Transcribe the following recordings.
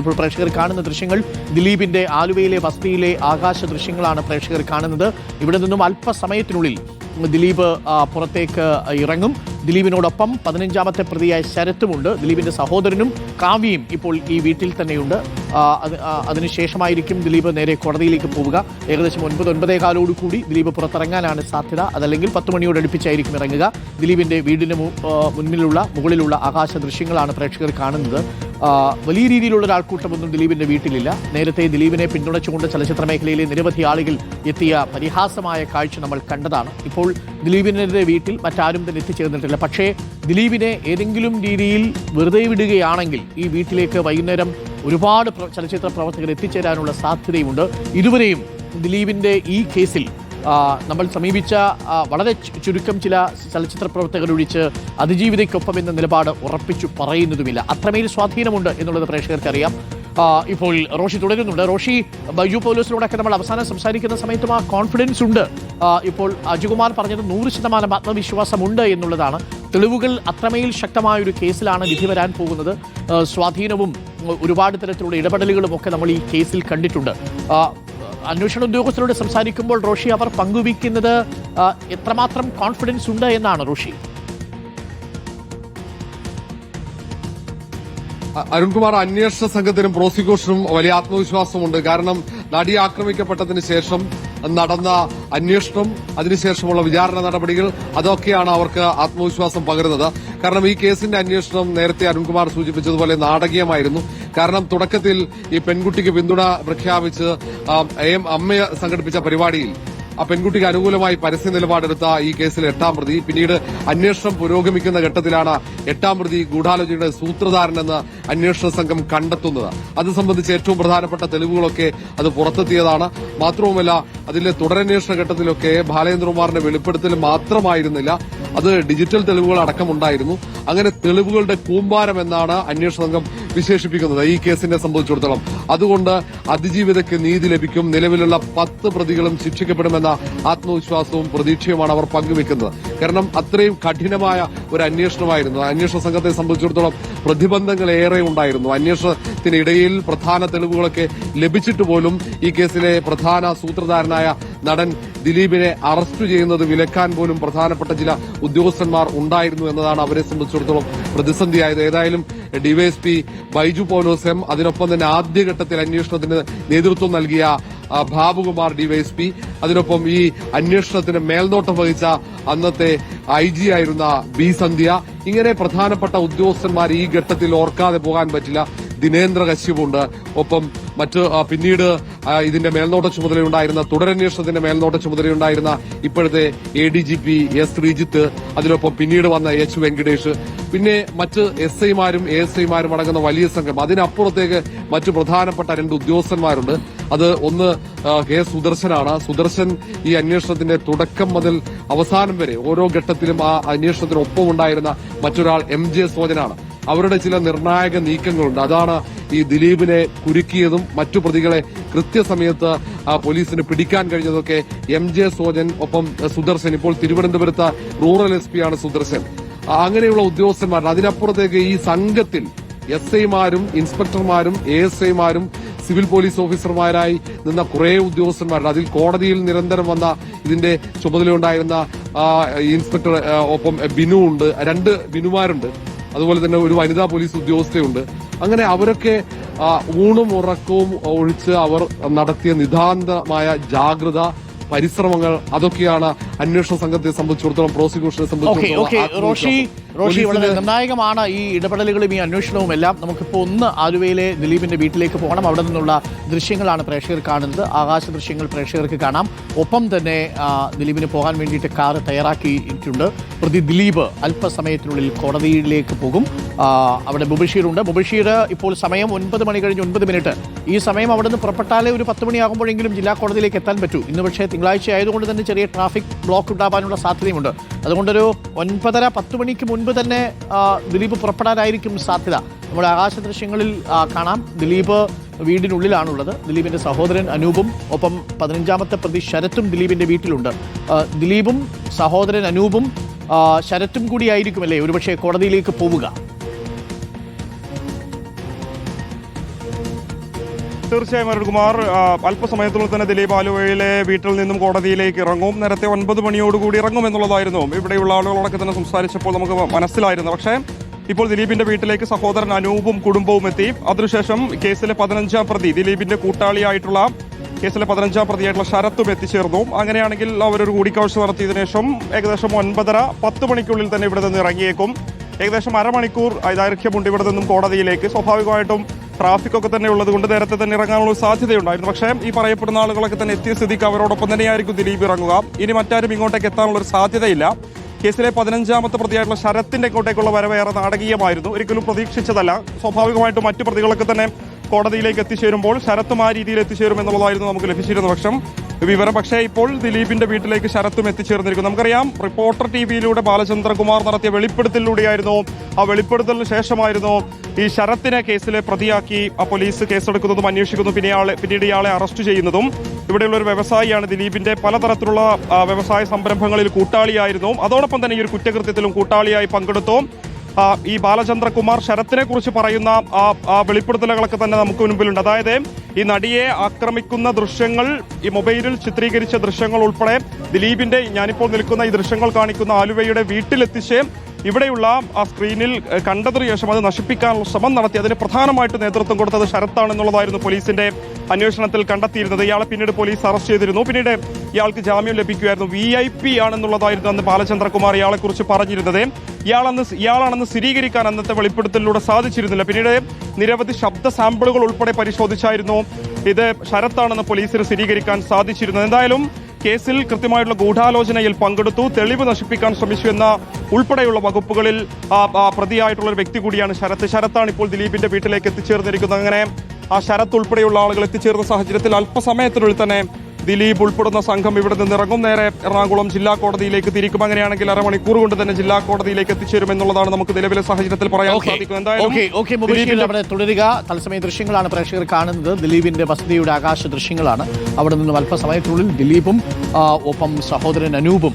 ഇപ്പോൾ പ്രേക്ഷകർ കാണുന്ന ദൃശ്യങ്ങൾ ദിലീപിന്റെ ആലുവയിലെ വസതിയിലെ ആകാശ ദൃശ്യങ്ങളാണ് പ്രേക്ഷകർ കാണുന്നത്. ഇവിടെ നിന്നും അല്പസമയത്തിനുള്ളിൽ ദിലീപ് പുറത്തേക്ക് ഇറങ്ങും. ദിലീപിനോടൊപ്പം പതിനഞ്ചാമത്തെ പ്രതിയായ ശരത്തുമുണ്ട്. ദിലീപിന്റെ സഹോദരനും കാവ്യയും ഇപ്പോൾ ഈ വീട്ടിൽ തന്നെയുണ്ട്. അതിനുശേഷമായിരിക്കും ദിലീപ് നേരെ കോടതിയിലേക്ക് പോവുക. ഏകദേശം ഒൻപത് ഒൻപതേ കാലോടുകൂടി ദിലീപ് പുറത്തിറങ്ങാനാണ് സാധ്യത. അതല്ലെങ്കിൽ പത്ത് മണിയോട് അടുപ്പിച്ചായിരിക്കും ഇറങ്ങുക. ദിലീപിന്റെ വീടിന് മുന്നിലുള്ള മുകളിലുള്ള ആകാശ ദൃശ്യങ്ങളാണ് പ്രേക്ഷകർ കാണുന്നത്. വലിയ രീതിയിലുള്ള ഒരു ആൾക്കൂട്ടമൊന്നും ദിലീപിന്റെ വീട്ടിലില്ല. നേരത്തെ ദിലീപിനെ പിന്തുണച്ചുകൊണ്ട് ചലച്ചിത്ര മേഖലയിലെ നിരവധി ആളുകൾ എത്തിയ പരിഹാസമായ കാഴ്ച നമ്മൾ കണ്ടതാണ്. ഇപ്പോൾ ദിലീപിനെതിരെ വീട്ടിൽ മറ്റാരും തന്നെ എത്തിച്ചേർന്നിട്ടില്ല. പക്ഷേ ദിലീപിനെ ഏതെങ്കിലും രീതിയിൽ വെറുതെ വിടുകയാണെങ്കിൽ ഈ വീട്ടിലേക്ക് വൈകുന്നേരം ഒരുപാട് ചലച്ചിത്ര പ്രവർത്തകർ എത്തിച്ചേരാനുള്ള സാധ്യതയുമുണ്ട്. ഇതുവരെയും ദിലീപിന്റെ ഈ കേസിൽ നമ്മൾ സമീപിച്ച വളരെ ചുരുക്കം ചില ചലച്ചിത്ര പ്രവർത്തകരൊഴിച്ച് അതിജീവിതയ്ക്കൊപ്പം എന്ന നിലപാട് ഉറപ്പിച്ചു പറയുന്നതുമില്ല. അത്രമേൽ സ്വാധീനമുണ്ട് എന്നുള്ളത് പ്രേക്ഷകർക്കറിയാം. ഇപ്പോൾ റോഷി തുടരുന്നുണ്ട്. റോഷി ബൈജു പോലീസിനോടൊക്കെ നമ്മൾ അവസാനം സംസാരിക്കുന്ന സമയത്തും ആ കോൺഫിഡൻസ് ഉണ്ട്. ഇപ്പോൾ അജുകുമാർ പറഞ്ഞത് നൂറ് ശതമാനം ആത്മവിശ്വാസമുണ്ട് എന്നുള്ളതാണ്. തെളിവുകൾ അത്രമേൽ ശക്തമായ ഒരു കേസിലാണ് വിധി വരാൻ പോകുന്നത്. സ്വാധീനവും ഒരുപാട് തരത്തിലുള്ള ഇടപെടലുകളും ഒക്കെ നമ്മൾ ഈ കേസിൽ കണ്ടിട്ടുണ്ട്. അന്വേഷണ ഉദ്യോഗസ്ഥരോട് സംസാരിക്കുമ്പോൾ റോഷി അവർ പങ്കുവയ്ക്കുന്നത് എത്രമാത്രം കോൺഫിഡൻസ് ഉണ്ട് എന്നാണ് റോഷി. അരുൺകുമാർ അന്വേഷണ സംഘത്തിനും പ്രോസിക്യൂഷനും വലിയ ആത്മവിശ്വാസമുണ്ട്. കാരണം നടി ആക്രമിക്കപ്പെട്ടതിന് ശേഷം നടന്ന അന്വേഷണം അതിനുശേഷമുള്ള വിചാരണ നടപടികൾ അതൊക്കെയാണ് അവർക്ക് ആത്മവിശ്വാസം പകരുന്നത്. കാരണം ഈ കേസിന്റെ അന്വേഷണം നേരത്തെ അരുൺകുമാർ സൂചിപ്പിച്ചതുപോലെ നാടകീയമായിരുന്നു. കാരണം തുടക്കത്തിൽ ഈ പെൺകുട്ടിക്ക് പിന്തുണ പ്രഖ്യാപിച്ച് എം അമ്മ സംഘടിപ്പിച്ച പരിപാടിയിൽ ആ പെൺകുട്ടിക്ക് അനുകൂലമായി പരസ്യ നിലപാടെടുത്ത ഈ കേസിൽ എട്ടാം പ്രതി. പിന്നീട് അന്വേഷണം പുരോഗമിക്കുന്ന ഘട്ടത്തിലാണ് എട്ടാം പ്രതി ഗൂഢാലോചനയുടെ സൂത്രധാരനെന്ന് അന്വേഷണ സംഘം കണ്ടെത്തുന്നത്. അത് സംബന്ധിച്ച് ഏറ്റവും പ്രധാനപ്പെട്ട തെളിവുകളൊക്കെ അത് പുറത്തെത്തിയതാണ്. മാത്രവുമല്ല അതിലെ തുടരന്വേഷണ ഘട്ടത്തിലൊക്കെ ബാലേന്ദ്രകുമാറിന്റെ വെളിപ്പെടുത്തൽ മാത്രമായിരുന്നില്ല. അത് ഡിജിറ്റൽ തെളിവുകൾ അടക്കമുണ്ടായിരുന്നു അങ്ങനെ തെളിവുകളുടെ കൂമ്പാരം എന്നാണ് അന്വേഷണ സംഘം വിശേഷിപ്പിക്കുന്നത് ഈ കേസിനെ സംബന്ധിച്ചിടത്തോളം. അതുകൊണ്ട് അതിജീവിതയ്ക്ക് നീതി ലഭിക്കും. നിലവിലുള്ള പത്ത് പ്രതികളും ശിക്ഷിക്കപ്പെടുമെന്ന ആത്മവിശ്വാസവും പ്രതീക്ഷയുമാണ് അവർ പങ്കുവെക്കുന്നത്. കാരണം അത്രയും കഠിനമായ ഒരു അന്വേഷണമായിരുന്നു. അന്വേഷണ സംഘത്തെ സംബന്ധിച്ചിടത്തോളം പ്രതിബന്ധങ്ങൾ ഏറെ ഉണ്ടായിരുന്നു. അന്വേഷണത്തിനിടയിൽ പ്രധാന തെളിവുകളൊക്കെ ലഭിച്ചിട്ട് പോലും ഈ കേസിലെ പ്രധാന സൂത്രധാരനായ നടൻ ദിലീപിനെ അറസ്റ്റ് ചെയ്യുന്നത് വിലക്കാൻ പോലും പ്രധാനപ്പെട്ട ചില ഉദ്യോഗസ്ഥന്മാർ ഉണ്ടായിരുന്നു എന്നതാണ് അവരെ സംബന്ധിച്ചിടത്തോളം പ്രതിസന്ധിയായത്. ഏതായാലും ഡിവൈഎസ്പി ബൈജു പോലോസ് എം അതിനൊപ്പം തന്നെ ആദ്യഘട്ടത്തിൽ അന്വേഷണത്തിന് നേതൃത്വം നൽകിയ ബാബുകുമാർ ഡിവൈഎസ്പി. അതിനൊപ്പം ഈ അന്വേഷണത്തിന് മേൽനോട്ടം വഹിച്ച അന്നത്തെ ഐ ജി ആയിരുന്ന ബി സന്ധ്യ. ഇങ്ങനെ പ്രധാനപ്പെട്ട ഉദ്യോഗസ്ഥന്മാർ ഈ ഘട്ടത്തിൽ ഓർക്കാതെ പോകാൻ പറ്റില്ല. ദിനേന്ദ്ര കശ്യപുണ്ട്. ഒപ്പം മറ്റ് പിന്നീട് ഇതിന്റെ മേൽനോട്ട ചുമതലയുണ്ടായിരുന്ന തുടരന്വേഷണത്തിന്റെ മേൽനോട്ട ചുമതലയുണ്ടായിരുന്ന ഇപ്പോഴത്തെ A D G P S Sreejith അതിനൊപ്പം പിന്നീട് വന്ന എച്ച് വെങ്കടേഷ് പിന്നെ മറ്റ് എസ് ഐമാരും എ എസ് ഐമാരും അടങ്ങുന്ന വലിയ സംഘം. അതിനപ്പുറത്തേക്ക് മറ്റു പ്രധാനപ്പെട്ട രണ്ട് ഉദ്യോഗസ്ഥന്മാരുണ്ട്. അത് ഒന്ന് കെ. സുദർശനാണ്. സുദർശൻ ഈ അന്വേഷണത്തിന്റെ തുടക്കം മുതൽ അവസാനം വരെ ഓരോ ഘട്ടത്തിലും ആ അന്വേഷണത്തിനൊപ്പം ഉണ്ടായിരുന്ന മറ്റൊരാൾ എം. ജെ. സോജനാണ്. അവരുടെ ചില നിർണായക നീക്കങ്ങളുണ്ട്. അതാണ് ഈ ദിലീപിനെ കുരുക്കിയതും മറ്റു പ്രതികളെ കൃത്യസമയത്ത് പോലീസിന് പിടിക്കാൻ കഴിഞ്ഞതൊക്കെ എം ജെ സോജൻ ഒപ്പം സുദർശൻ. ഇപ്പോൾ തിരുവനന്തപുരത്ത് റൂറൽ എസ് പിയാണ് സുദർശൻ. അങ്ങനെയുള്ള ഉദ്യോഗസ്ഥന്മാർ അതിനപ്പുറത്തേക്ക് ഈ സംഘത്തിൽ എസ് ഐമാരും ഇൻസ്പെക്ടർമാരും എ എസ് ഐമാരും സിവിൽ പോലീസ് ഓഫീസർമാരായി നിന്ന കുറെ ഉദ്യോഗസ്ഥന്മാരുണ്ട് അതിൽ കോടതിയിൽ നിരന്തരം വന്ന ഇതിന്റെ ചുമതലയുണ്ടായിരുന്ന ഇൻസ്പെക്ടർ ഒപ്പം ബിനു ഉണ്ട് രണ്ട് ബിനുമാരുണ്ട്. അതുപോലെ തന്നെ ഒരു വനിതാ പോലീസ് ഉദ്യോഗസ്ഥയുണ്ട്. അങ്ങനെ അവരൊക്കെ ഊണും ഉറക്കവും ഒഴിച്ച് അവർ നടത്തിയ നിതാന്തമായ ജാഗ്രത പരിശ്രമങ്ങൾ അതൊക്കെയാണ് അന്വേഷണ സംഘത്തെ സംബന്ധിച്ചിടത്തോളം പ്രോസിക്യൂഷനെ സംബന്ധിച്ചിടത്തോളം റോഷി റോഷി വളരെ നിർണായകമാണ് ഈ ഇടപെടലുകളും ഈ അന്വേഷണവും എല്ലാം. നമുക്കിപ്പോൾ ഒന്ന് ആലുവയിലെ ദിലീപിന്റെ വീട്ടിലേക്ക് പോകണം. അവിടെ നിന്നുള്ള ദൃശ്യങ്ങളാണ് പ്രേക്ഷകർ കാണുന്നത്. ആകാശ ദൃശ്യങ്ങൾ പ്രേക്ഷകർക്ക് കാണാം. ഒപ്പം തന്നെ ദിലീപിന് പോകാൻ വേണ്ടിയിട്ട് കാർ തയ്യാറാക്കിയിട്ടുണ്ട്. പ്രതി ദിലീപ് അല്പസമയത്തിനുള്ളിൽ കോടതിയിലേക്ക് പോകും. അവിടെ മുബഷീറുണ്ട് മുബഷീർ ഇപ്പോൾ സമയം ഒൻപത് മണി കഴിഞ്ഞ് ഒൻപത് മിനിറ്റ്. ഈ സമയം അവിടെ നിന്ന് പുറപ്പെട്ടാലേ ഒരു പത്ത് മണിയാകുമ്പോഴെങ്കിലും ജില്ലാ കോടതിയിലേക്ക് എത്താൻ പറ്റൂ. ഇന്ന് പക്ഷേ തിങ്കളാഴ്ച ആയതുകൊണ്ട് തന്നെ ചെറിയ ട്രാഫിക് ബ്ലോക്ക് ഉണ്ടാകാനുള്ള സാധ്യതയുണ്ട് അതുകൊണ്ടൊരു ഒൻപതര പത്ത് മണിക്ക് മുൻപ് തന്നെ ദിലീപ് പുറപ്പെടാനായിരിക്കും സാധ്യത. നമ്മുടെ ആകാശ ദൃശ്യങ്ങളിൽ കാണാം. ദിലീപ് വീടിനുള്ളിലാണുള്ളത്. ദിലീപിന്റെ സഹോദരൻ അനൂപും ഒപ്പം പതിനഞ്ചാമത്തെ പ്രതി ശരത്തും ദിലീപിന്റെ വീട്ടിലുണ്ട്. ദിലീപും സഹോദരൻ അനൂപും ശരത്തും കൂടിയായിരിക്കുമല്ലേ ഒരുപക്ഷെ കോടതിയിലേക്ക് പോവുക. തീർച്ചയായും അരുൺകുമാർ കുമാർ അല്പസമയത്തിനുള്ളിൽ തന്നെ ദിലീപ് ആലുവയിലെ വീട്ടിൽ നിന്നും കോടതിയിലേക്ക് ഇറങ്ങും. നേരത്തെ ഒൻപത് മണിയോടുകൂടി ഇറങ്ങും എന്നുള്ളതായിരുന്നു. ഇവിടെയുള്ള ആളുകളോടൊക്കെ തന്നെ സംസാരിച്ചപ്പോൾ നമുക്ക് മനസ്സിലായിരുന്നു. പക്ഷേ ഇപ്പോൾ ദിലീപിന്റെ വീട്ടിലേക്ക് സഹോദരൻ അനൂപും കുടുംബവും എത്തി. അതിനുശേഷം കേസിലെ പതിനഞ്ചാം പ്രതി ദിലീപിന്റെ കൂട്ടാളിയായിട്ടുള്ള കേസിലെ പതിനഞ്ചാം പ്രതിയായിട്ടുള്ള ശരത്തും എത്തിച്ചേർന്നു. അങ്ങനെയാണെങ്കിൽ അവരൊരു കൂടിക്കാഴ്ച നടത്തിയതിനു ശേഷം ഏകദേശം ഒൻപതര പത്ത് മണിക്കുള്ളിൽ തന്നെ ഇവിടെ നിന്ന് ഇറങ്ങിയേക്കും. ഏകദേശം അരമണിക്കൂർ ദൈർഘ്യമുണ്ട് ഇവിടെ നിന്നും കോടതിയിലേക്ക്. സ്വാഭാവികമായിട്ടും ട്രാഫിക് ഒക്കെ തന്നെ ഉള്ളത് കൊണ്ട് നേരത്തെ തന്നെ ഇറങ്ങാനുള്ള സാധ്യതയുണ്ടായിരുന്നു. പക്ഷേ ഈ പറയപ്പെടുന്ന ആളുകളൊക്കെ തന്നെ എത്തിയ സ്ഥിതിക്ക് അവരോടൊപ്പം തന്നെയായിരിക്കും ദിലീപ് ഇറങ്ങുക. ഇനി മറ്റാരും ഇങ്ങോട്ടേക്ക് എത്താനുള്ള ഒരു സാധ്യതയില്ല. കേസിലെ പതിനഞ്ചാമത്തെ പ്രതിയായിട്ടുള്ള ശരത്തിന്റെ ഇങ്ങോട്ടേക്കുള്ള വരവേറെ നാടകീയമായിരുന്നു. ഒരിക്കലും പ്രതീക്ഷിച്ചതല്ല. സ്വാഭാവികമായിട്ടും മറ്റു പ്രതികളൊക്കെ തന്നെ കോടതിയിലേക്ക് എത്തിച്ചേരുമ്പോൾ ശരത്തും ആ രീതിയിൽ എത്തിച്ചേരും എന്നുള്ളതായിരുന്നു നമുക്ക് ലഭിച്ചിരുന്ന പക്ഷം വിവരം പക്ഷേ ഇപ്പോൾ ദിലീപിന്റെ വീട്ടിലേക്ക് ശരത്തും എത്തിച്ചേർന്നിരിക്കുന്നു. നമുക്കറിയാം റിപ്പോർട്ടർ ടി വിയിലൂടെ ബാലചന്ദ്രകുമാർ നടത്തിയ വെളിപ്പെടുത്തലിലൂടെയായിരുന്നു. ആ വെളിപ്പെടുത്തലിന് ശേഷമായിരുന്നു ഈ ശരത്തിനെ കേസിലെ പ്രതിയാക്കി ആ പോലീസ് കേസെടുക്കുന്നതും അന്വേഷിക്കുന്നു. പിന്നെ ആളെ പിന്നീട് ഇയാളെ അറസ്റ്റ് ചെയ്യുന്നതും. ഇവിടെയുള്ള ഒരു വ്യവസായിയാണ് ദിലീപിന്റെ പലതരത്തിലുള്ള വ്യവസായ സംരംഭങ്ങളിൽ കൂട്ടാളിയായിരുന്നു. അതോടൊപ്പം തന്നെ ഈ ഒരു കുറ്റകൃത്യത്തിലും കൂട്ടാളിയായി പങ്കെടുത്തു. ഈ ബാലചന്ദ്രകുമാർ ശരത്തിനെ കുറിച്ച് പറയുന്ന ആ വെളിപ്പെടുത്തലുകളൊക്കെ തന്നെ നമുക്ക് മുൻപിലുണ്ട്. അതായത് ഈ നടിയെ ആക്രമിക്കുന്ന ദൃശ്യങ്ങൾ ഈ മൊബൈലിൽ ചിത്രീകരിച്ച ദൃശ്യങ്ങൾ ഉൾപ്പെടെ ദിലീപിന്റെ ഞാനിപ്പോൾ നിൽക്കുന്ന ഈ ദൃശ്യങ്ങൾ കാണിക്കുന്ന ആലുവയുടെ വീട്ടിലെത്തിച്ച് ഇവിടെയുള്ള ആ സ്ക്രീനിൽ കണ്ടതിനു ശേഷം അത് നശിപ്പിക്കാനുള്ള ശ്രമം നടത്തി. അതിന് പ്രധാനമായിട്ട് നേതൃത്വം കൊടുത്തത് ശരത്താണെന്നുള്ളതായിരുന്നു പോലീസിന്റെ അന്വേഷണത്തിൽ കണ്ടെത്തിയിരുന്നത്. ഇയാളെ പിന്നീട് പോലീസ് അറസ്റ്റ് ചെയ്തിരുന്നു. പിന്നീട് ഇയാൾക്ക് ജാമ്യം ലഭിക്കുമായിരുന്നു വി ഐ പി ആണെന്നുള്ളതായിരുന്നു അന്ന് ബാലചന്ദ്രകുമാർ ഇയാളെക്കുറിച്ച് പറഞ്ഞിരുന്നത്. ഇയാളന്ന് ഇയാളാണെന്ന് സ്ഥിരീകരിക്കാൻ അന്നത്തെ വെളിപ്പെടുത്തലിലൂടെ സാധിച്ചിരുന്നില്ല. പിന്നീട് നിരവധി ശബ്ദ സാമ്പിളുകൾ ഉൾപ്പെടെ പരിശോധിച്ചായിരുന്നു ഇത് ശരത്താണെന്ന് പോലീസിന് സ്ഥിരീകരിക്കാൻ സാധിച്ചിരുന്നത്. എന്തായാലും കേസിൽ കൃത്യമായിട്ടുള്ള ഗൂഢാലോചനയിൽ പങ്കെടുത്തു. തെളിവ് നശിപ്പിക്കാൻ ശ്രമിച്ചു എന്ന ഉൾപ്പെടെയുള്ള വകുപ്പുകളിൽ പ്രതിയായിട്ടുള്ള ഒരു വ്യക്തി കൂടിയാണ് ശരത്ത്. ശരത്താണ് ഇപ്പോൾ ദിലീപിന്റെ വീട്ടിലേക്ക് എത്തിച്ചേർന്നിരിക്കുന്നത്. അങ്ങനെ ആ ശരത്ത് ഉൾപ്പെടെയുള്ള ആളുകൾ എത്തിച്ചേർന്ന സാഹചര്യത്തിൽ അല്പസമയത്തിനുള്ളിൽ തന്നെ ദിലീപ് ഉൾപ്പെടുന്ന സംഘം ഇവിടെ നിന്ന് ഇറങ്ങും. നേരെ എറണാകുളം ജില്ലാ കോടതിയിലേക്ക് തിരിക്കും. അങ്ങനെയാണെങ്കിൽ അരമണിക്കൂർ കൊണ്ട് തന്നെ ജില്ലാ കോടതിയിലേക്ക് എത്തിച്ചേരും എന്നുള്ളതാണ് നമുക്ക് നിലവിലെ സാഹചര്യത്തിൽ പറയാൻ സാധിക്കും എന്തായാലും തുടരുക. തത്സമയ ദൃശ്യങ്ങളാണ് പ്രേക്ഷകർ കാണുന്നത്. ദിലീപിന്റെ വസതിയുടെ ആകാശ ദൃശ്യങ്ങളാണ് അവിടെ നിന്നും അല്പസമയത്തിനുള്ളിൽ ദിലീപും ഒപ്പം സഹോദരൻ അനൂപും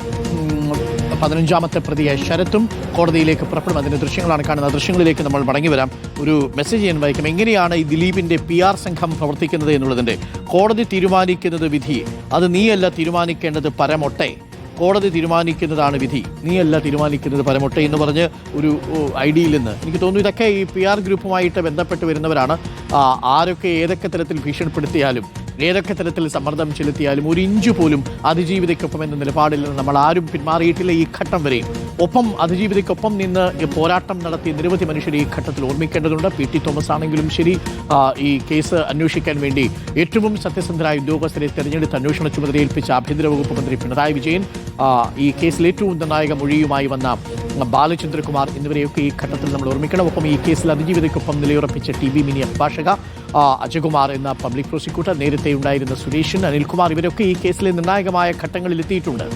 പതിനഞ്ചാമത്തെ പ്രതിയായ ശരത്തും കോടതിയിലേക്ക് പുറപ്പെടും. അതിന്റെ ദൃശ്യങ്ങളാണ് കാണുന്നത്. ആ ദൃശ്യങ്ങളിലേക്ക് നമ്മൾ മടങ്ങി വരാം. ഒരു മെസ്സേജ് ചെയ്യാൻ വായിക്കും. എങ്ങനെയാണ് ഈ ദിലീപിന്റെ പി ആർ സംഘം പ്രവർത്തിക്കുന്നത് എന്നുള്ളതിന്റെ കോടതി തീരുമാനിക്കുന്നത് വിധി. അത് നീയല്ല തീരുമാനിക്കേണ്ടത് പരമൊട്ടെ. കോടതി തീരുമാനിക്കുന്നതാണ് വിധി. നീയല്ല തീരുമാനിക്കുന്നത് പരമൊട്ടെ എന്ന് പറഞ്ഞ് ഒരു ഐ ഡിയിൽ നിന്ന് എനിക്ക് തോന്നുന്നു ഇതൊക്കെ ഈ പി ആർ ഗ്രൂപ്പുമായിട്ട് ബന്ധപ്പെട്ട് വരുന്നവരാണ്. ആരൊക്കെ ഏതൊക്കെ തരത്തിൽ ഭീഷണിപ്പെടുത്തിയാലും ഏതൊക്കെ തരത്തിൽ സമ്മർദ്ദം ചെലുത്തിയാലും ഒരു ഇഞ്ചു പോലും അതിജീവിതയ്ക്കൊപ്പം എന്ന നിലപാടിൽ നിന്ന് നമ്മൾ ആരും പിന്മാറിയിട്ടില്ല ഈ ഘട്ടം വരെയും ഒപ്പം അതിജീവിതയ്ക്കൊപ്പം നിന്ന് പോരാട്ടം നടത്തിയ നിരവധി മനുഷ്യരെ ഈ ഘട്ടത്തിൽ ഓർമ്മിക്കേണ്ടതുണ്ട്. പി ടി തോമസ് ആണെങ്കിലും ശരി ഈ കേസ് അന്വേഷിക്കാൻ വേണ്ടി ഏറ്റവും സത്യസന്ധരായ ഉദ്യോഗസ്ഥരെ തെരഞ്ഞെടുത്ത് അന്വേഷണ ചുമതല ഏൽപ്പിച്ച ആഭ്യന്തര വകുപ്പ് മന്ത്രി പിണറായി വിജയൻ ഈ കേസിൽ ഏറ്റവും നിർണായക മൊഴിയുമായി വന്ന ബാലചന്ദ്രകുമാർ എന്നിവരെയൊക്കെ ഈ ഘട്ടത്തിൽ നമ്മൾ ഓർമ്മിക്കണം. ഒപ്പം ഈ കേസിൽ അതിജീവിതയ്ക്കൊപ്പം നിലയുറപ്പിച്ച ടി ബി മിനി അഭിഭാഷക അജയകുമാർ എന്ന പബ്ലിക് പ്രോസിക്യൂട്ടർ നേരത്തെ ഉണ്ടായിരുന്ന സുരേഷൻ അനിൽകുമാർ ഇവരൊക്കെ ഈ കേസിലെ നിർണായകമായ ഘട്ടങ്ങളിൽ എത്തിയിട്ടുണ്ട്.